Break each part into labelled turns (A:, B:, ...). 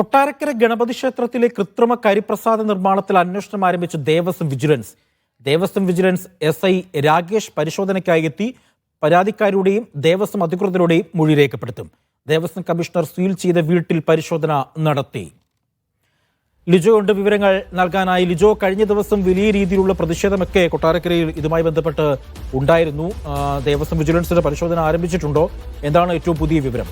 A: കൊട്ടാരക്കര ഗണപതി ക്ഷേത്രത്തിലെ കൃത്രിമ കരിപ്രസാദ നിർമ്മാണത്തിൽ അന്വേഷണം ആരംഭിച്ച Devaswom vigilance Devaswom vigilance S I Rakesh പരിശോധനയ്ക്കായി എത്തി. പരാതിക്കാരുടെയും ദേവസ്വം അധികൃതരുടെയും മൊഴി രേഖപ്പെടുത്തും. ദേവസ്വം കമ്മീഷണർ സീൽ ചെയ്ത വീട്ടിൽ പരിശോധന നടത്തി. ലിജോ ഉണ്ട് വിവരങ്ങൾ നൽകാനായി. ലിജോ കഴിഞ്ഞ ദിവസം വലിയ രീതിയിലുള്ള പ്രതിഷേധമൊക്കെ കൊട്ടാരക്കരയിൽ ഇതുമായി ബന്ധപ്പെട്ട് ഉണ്ടായിരുന്നു. ദേവസ്വം വിജിലൻസിന്റെ പരിശോധന ആരംഭിച്ചിട്ടുണ്ടോ? എന്താണ് ഏറ്റവും പുതിയ വിവരം?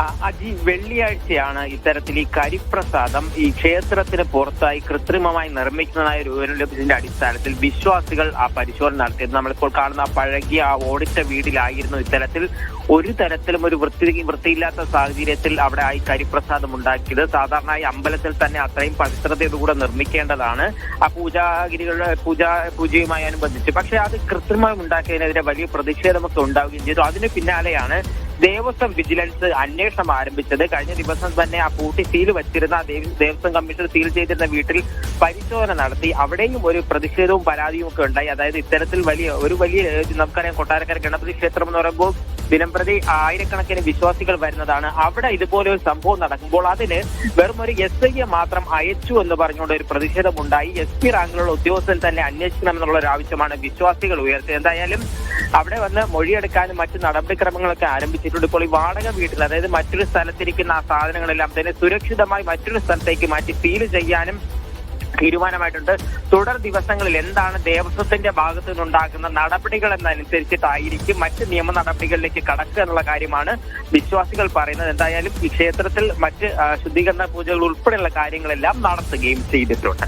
B: അജി വെള്ളിയാഴ്ചയാണ് ഇത്തരത്തിൽ ഈ കരിപ്രസാദം ഈ ക്ഷേത്രത്തിന് പുറത്തായി കൃത്രിമമായി നിർമ്മിക്കുന്നതായ ഒരു വിവരം ലഭിച്ചതിന്റെ അടിസ്ഥാനത്തിൽ വിശ്വാസികൾ ആ പരിശോധന നടത്തിയത്. നമ്മളിപ്പോൾ കാണുന്ന പഴകിയ ആ ഓടിച്ച വീടിലായിരുന്നു ഇത്തരത്തിൽ ഒരു തരത്തിലും ഒരു വൃത്തി വൃത്തിയില്ലാത്ത സാഹചര്യത്തിൽ അവിടെ ആ കരിപ്രസാദം ഉണ്ടാക്കിയത്. സാധാരണയായി അമ്പലത്തിൽ തന്നെ അത്രയും പവിത്രതയോടുകൂടെ നിർമ്മിക്കേണ്ടതാണ്. ആ പൂജാഗിരികളുടെ പൂജ പൂജയുമായി അനുബന്ധിച്ച്. പക്ഷേ അത് കൃത്രിമമായി ഉണ്ടാക്കിയതിനെതിരെ വലിയ പ്രതിഷേധമൊക്കെ ഉണ്ടാവുകയും ചെയ്തു. അതിന് പിന്നാലെയാണ് ദേവസ്വം വിജിലൻസ് അന്വേഷണം ആരംഭിച്ചത്. കഴിഞ്ഞ ദിവസം തന്നെ ആ പൂട്ടി സീൽ വച്ചിരുന്ന ദേവ- ദേവസ്വം കമ്മീഷൻ സീൽ ചെയ്തിരുന്ന വീട്ടിൽ പരിശോധന നടത്തി. അവിടെയും ഒരു പ്രതിഷേധവും പരാതിയും ഒക്കെ ഉണ്ടായി. അതായത് ഇത്തരത്തിൽ വലിയ ഒരു വലിയ നമുക്കറിയാം കൊട്ടാരക്കര ഗണപതി ക്ഷേത്രം എന്ന് പറയുമ്പോൾ ദിനംപ്രതി ആയിരക്കണക്കിന് വിശ്വാസികൾ വരുന്നതാണ്. അവിടെ ഇതുപോലെ ഒരു സംഭവം നടക്കുമ്പോൾ അതിന് വെറും ഒരു എസ് ഐയെ മാത്രം അയച്ചു എന്ന് പറഞ്ഞുകൊണ്ട് ഒരു പ്രതിഷേധം ഉണ്ടായി എസ് പി റാങ്കിലുള്ള ഉദ്യോഗസ്ഥൻ തന്നെ അന്വേഷിക്കണം എന്നുള്ള ഒരു ആവശ്യമാണ് വിശ്വാസികൾ ഉയർത്തിയത്. എന്തായാലും അവിടെ വന്ന് മൊഴിയെടുക്കാനും മറ്റ് നടപടിക്രമങ്ങളൊക്കെ ആരംഭിച്ചിട്ടുണ്ട്. ഇപ്പോൾ ഈ വാടക വീട്ടിൽ അതായത് മറ്റൊരു സ്ഥലത്തിരിക്കുന്ന ആ സാധനങ്ങളെല്ലാം തന്നെ സുരക്ഷിതമായി മറ്റൊരു സ്ഥലത്തേക്ക് മാറ്റി സീൽ ചെയ്യാനും തീരുമാനമായിട്ടുണ്ട്. തുടർ ദിവസങ്ങളിൽ എന്താണ് ദേവസ്വത്തിന്റെ ഭാഗത്തു നിന്നുണ്ടാകുന്ന നടപടികൾ എന്നനുസരിച്ചിട്ടായിരിക്കും മറ്റ് നിയമ നടപടികളിലേക്ക് കടക്കുക എന്നുള്ള കാര്യമാണ് വിശ്വാസികൾ പറയുന്നത്. എന്തായാലും ഈ ക്ഷേത്രത്തിൽ മറ്റ് ശുദ്ധീകരണ പൂജകൾ ഉൾപ്പെടെയുള്ള കാര്യങ്ങളെല്ലാം നടത്തുകയും ചെയ്തിട്ടുണ്ട്.